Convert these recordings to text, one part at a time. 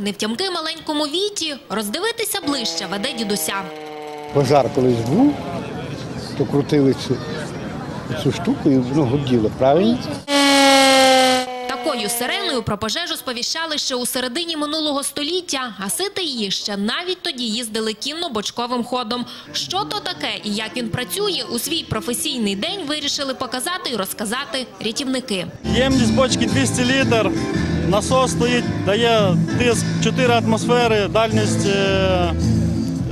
невтямки маленькому віті, роздивитися ближче веде дідуся. Пожар колись був, то крутили цю, цю штуку і воно гуділо, правильно? Такою сиреною про пожежу сповіщали ще у середині минулого століття. Гасити її ще навіть тоді їздили кінно-бочковим ходом. Що то таке і як він працює, у свій професійний день вирішили показати і розказати рятівники. Ємність бочки 200 літр, насос стоїть, дає тиск 4 атмосфери, дальність е,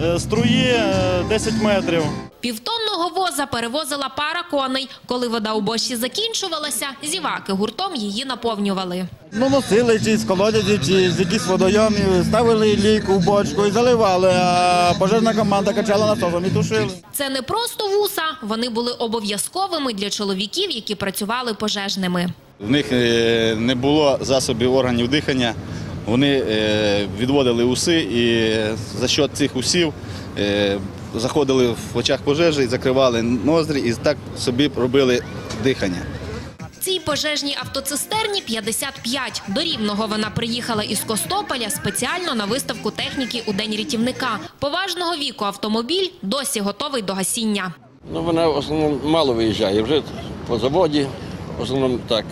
е, струї е, 10 метрів. Півтонного воза перевозила пара коней. Коли вода у бочці закінчувалася, зіваки гуртом її наповнювали. Ну, носили чи з колодязі, чи з якихось водойомів, ставили лійку в бочку і заливали, а пожежна команда качала насосом і тушили. Це не просто вуса, вони були обов'язковими для чоловіків, які працювали пожежними. В них е, не було засобів органів дихання. Вони е, відводили уси і за счет цих усів е, заходили в очах пожежі, закривали ноздрі і так собі робили дихання. Цій пожежній автоцистерні 55. До Рівного вона приїхала із Костополя спеціально на виставку техніки у День рятівника. Поважного віку автомобіль досі готовий до гасіння. Ну, вона в основному мало виїжджає. Вже по заводі, в основному так.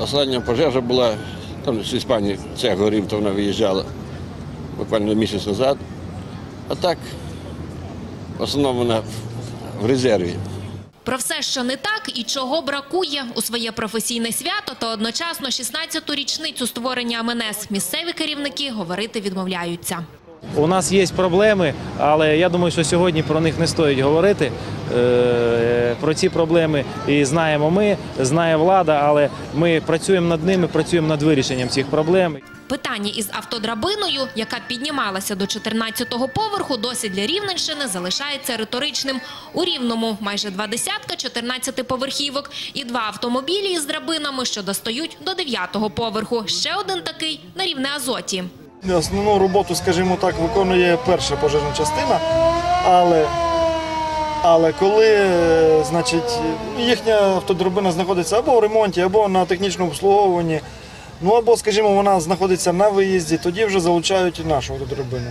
Остання пожежа була, там з Іспанії цех горів, то вона виїжджала буквально місяць назад. А так, в основному вона в резерві. Про все, що не так і чого бракує у своє професійне свято та одночасно 16-ту річницю створення МНС місцеві керівники говорити відмовляються. У нас є проблеми, але я думаю, що сьогодні про них не стоїть говорити. Про ці проблеми і знаємо ми, знає влада, але ми працюємо над ними, працюємо над вирішенням цих проблем. Питання із автодрабиною, яка піднімалася до 14-го поверху, досі для Рівненщини залишається риторичним. У Рівному майже два десятка 14-поверхівок і два автомобілі із драбинами, що достають до 9-го поверху. Ще один такий на рівне Азоті. Основну роботу, скажімо так, виконує перша пожежна частина, але, але коли е, значить, їхня автодробина знаходиться або в ремонті, або на технічному обслуговуванні, ну або, скажімо, вона знаходиться на виїзді, тоді вже залучають і нашу автодробину.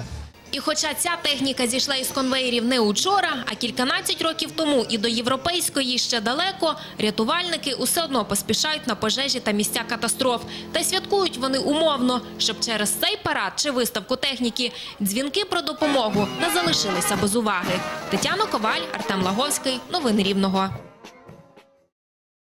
І хоча ця техніка зійшла із конвеєрів не учора, а кільканадцять років тому і до європейської ще далеко, рятувальники усе одно поспішають на пожежі та місця катастроф. Та святкують вони умовно, щоб через цей парад чи виставку техніки дзвінки про допомогу не залишилися без уваги. Тетяна Коваль, Артем Лаговський. Новини Рівного.